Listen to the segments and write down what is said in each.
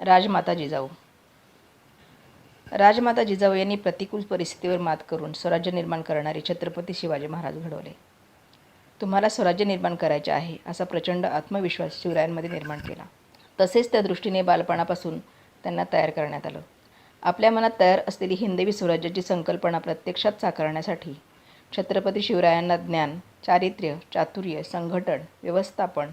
राजमाता जिजाऊ. राजमाता जिजाऊ यांनी प्रतिकूल परिस्थितीवर मात करून स्वराज्य निर्माण करणारे छत्रपती शिवाजी महाराज घडवले. तुम्हाला स्वराज्य निर्माण करायचे आहे असा प्रचंड आत्मविश्वास शिवरायांमध्ये निर्माण केला. तसेच त्या दृष्टीने बालपणापासून त्यांना तयार करण्यात आलं. आपल्या मनात तयार असलेली हिंदवी स्वराज्याची संकल्पना प्रत्यक्षात साकारण्यासाठी छत्रपती शिवरायांना ज्ञान चारित्र्य चातुर्य संघटन व्यवस्थापन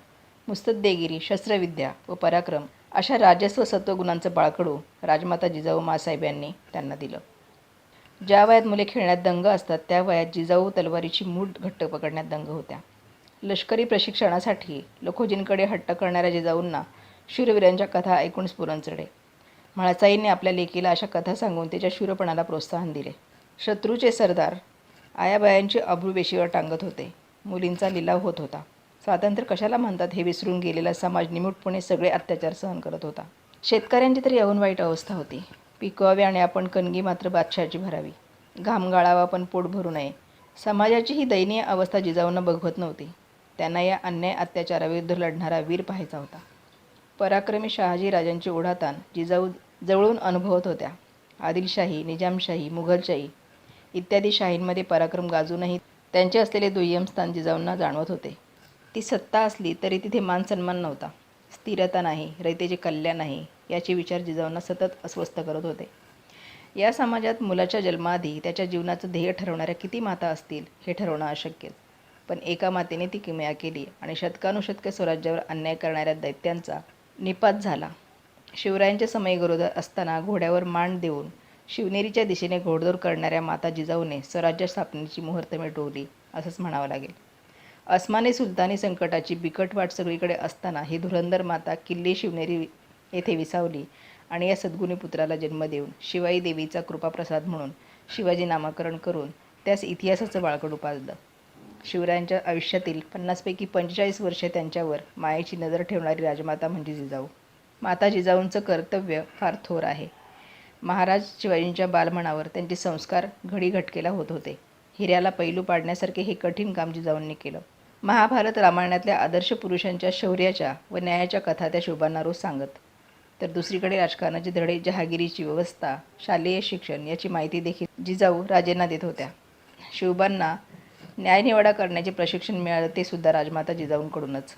मुस्तद्देगिरी शस्त्रविद्या व पराक्रम अशा राजस्व सत्वगुणांचं बाळकडू राजमाता जिजाऊ मासाहेब यांनी त्यांना दिलं. ज्या वयात मुले खेळण्यात दंग असतात त्या वयात जिजाऊ तलवारीची मूठ घट्ट पकडण्यात दंग होत्या. लष्करी प्रशिक्षणासाठी लखोजींकडे हट्ट करणाऱ्या जिजाऊंना शूरवीरांच्या कथा ऐकून स्फुरण चढे. म्हाळसाईंनी आपल्या लेकीला अशा कथा सांगून तिच्या शूरपणाला प्रोत्साहन दिले. शत्रूचे सरदार आयाबायांची अब्रू वेशीवर टांगत होते. मुलींचा लिलाव होत होता. स्वातंत्र्य कशाला म्हणतात हे विसरून गेलेला समाज निमूटपणे सगळे अत्याचार सहन करत होता. शेतकऱ्यांची तरी येऊन वाईट अवस्था होती. पिकवावे आणि आपण कणगी मात्र बादशाची भरावी. घाम गाळावा पण पोट भरू नये. समाजाची ही दयनीय अवस्था जिजाऊंना बघवत नव्हती. त्यांना या अन्याय अत्याचाराविरुद्ध लढणारा वीर पाहायचा होता. पराक्रमी शहाजी राजांची ओढाताण जिजाऊ जवळून अनुभवत होत्या. आदिलशाही निजामशाही मुघलशाही इत्यादी शाहींमध्ये पराक्रम गाजूनही त्यांचे असलेले दुय्यम स्थान जिजाऊंना जाणवत होते. ती सत्ता असली तरी तिथे मान सन्मान नव्हता. स्थिरता नाही रयतेचे कल्याण नाही याचे विचार जिजाऊंना सतत अस्वस्थ करत होते. या समाजात मुलाच्या जन्माआधी त्याच्या जीवनाचं ध्येय ठरवणाऱ्या किती माता असतील हे ठरवणं अशक्य. पण एका मातेने ती किमया केली आणि शतकानुशतके स्वराज्यावर अन्याय करणाऱ्या दैत्यांचा निपात झाला. शिवरायांच्या समय गरोदर असताना घोड्यावर मान देऊन शिवनेरीच्या दिशेने घोडदौड करणाऱ्या माता जिजाऊने स्वराज्य स्थापनेची मुहूर्त रोवली असंच म्हणावं लागेल. अस्मानी सुलतानी संकटाची बिकट वाट सगळीकडे असताना ही धुरंधर माता किल्ले शिवनेरी येथे विसावली आणि या सद्गुणी पुत्राला जन्म देऊन शिवाई देवीचा कृपाप्रसाद म्हणून शिवाजी नामकरण करून त्यास इतिहासाचं बाळकडू पाजलं. शिवरायांच्या आयुष्यातील पन्नासपैकी पंचेचाळीस वर्षे त्यांच्यावर मायेची नजर ठेवणारी राजमाता म्हणजे जिजाऊ. माता जिजाऊंचं कर्तव्य फार थोर आहे. महाराज शिवाजींच्या बालमनावर त्यांचे संस्कार घडी घटकेला होत होते. हिऱ्याला पैलू पाडण्यासारखे हे कठीण काम जिजाऊंनी केलं. महाभारत रामायणातल्या आदर्श पुरुषांच्या शौर्याच्या व न्यायाच्या कथा त्या शोभांना रोज सांगत. तर दुसरीकडे राजकारणाचे धडे जहागिरीची व्यवस्था शालेय शिक्षण याची माहिती देखील जिजाऊ राजेंना देत होत्या. शिवबांना न्यायनिवाडा करण्याचे प्रशिक्षण मिळालं ते सुद्धा राजमाता जिजाऊंकडूनच.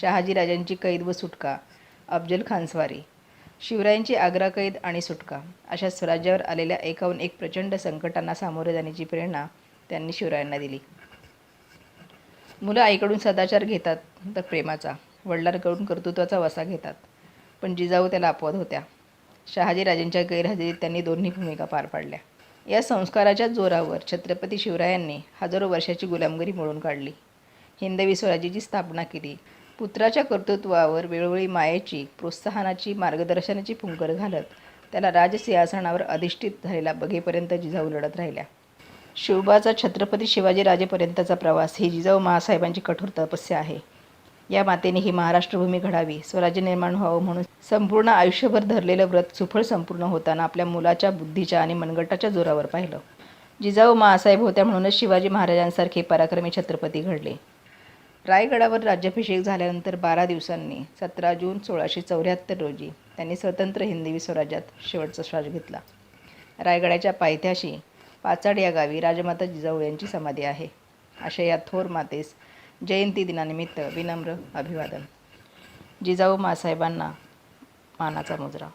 शहाजी राजांची कैद व सुटका अफजल खानस्वारी शिवरायांची आग्रा कैद आणि सुटका अशा स्वराज्यावर आलेल्या एकाहून एक प्रचंड संकटांना सामोरे जाण्याची प्रेरणा त्यांनी शिवरायांना दिली. मुलं आईकडून सदाचार घेतात तर प्रेमाचा. वडिलांकडून कर्तृत्वाचा वसा घेतात. पण जिजाऊ त्याला अपवाद होत्या. शहाजीराजेंच्या गैरहजेरीत त्यांनी दोन्ही भूमिका पार पाडल्या. या संस्काराच्या जोरावर छत्रपती शिवरायांनी हजारो वर्षाची गुलामगिरी मोडून काढली. हिंदवी स्वराज्याची स्थापना केली. पुत्राच्या कर्तृत्वावर वेळोवेळी मायेची प्रोत्साहनाची मार्गदर्शनाची फुंकर घालत त्याला राजसिंहासनावर अधिष्ठित झालेला बघेपर्यंत जिजाऊ लढत राहिल्या. शिवबाचा छत्रपती शिवाजी राजेपर्यंतचा प्रवास ही जिजाऊ महासाहेबांची कठोर तपस्या आहे. या मातेने ही महाराष्ट्रभूमी घडावी स्वराज्य निर्माण व्हावं म्हणून संपूर्ण आयुष्यभर धरलेलं व्रत सुफळ संपूर्ण होताना आपल्या मुलाच्या बुद्धीच्या आणि मनगटाच्या जोरावर पाहिलं. जिजाऊ महासाहेब होत्या म्हणूनच शिवाजी महाराजांसारखे पराक्रमी छत्रपती घडले. रायगडावर राज्याभिषेक झाल्यानंतर बारा दिवसांनी सतरा जून सोळाशे चौऱ्याहत्तर रोजी त्यांनी स्वतंत्र हिंदवी स्वराज्यात शेवटचा श्वास घेतला. रायगडाच्या पायथ्याशी पाचाड या गावी राजमाता जिजाऊ यांची समाधी आहे. अशा या थोर मातेस जयंती दिनानिमित्त विनम्र अभिवादन. जिजाऊ मासाहेबांना मानाचा मुजरा.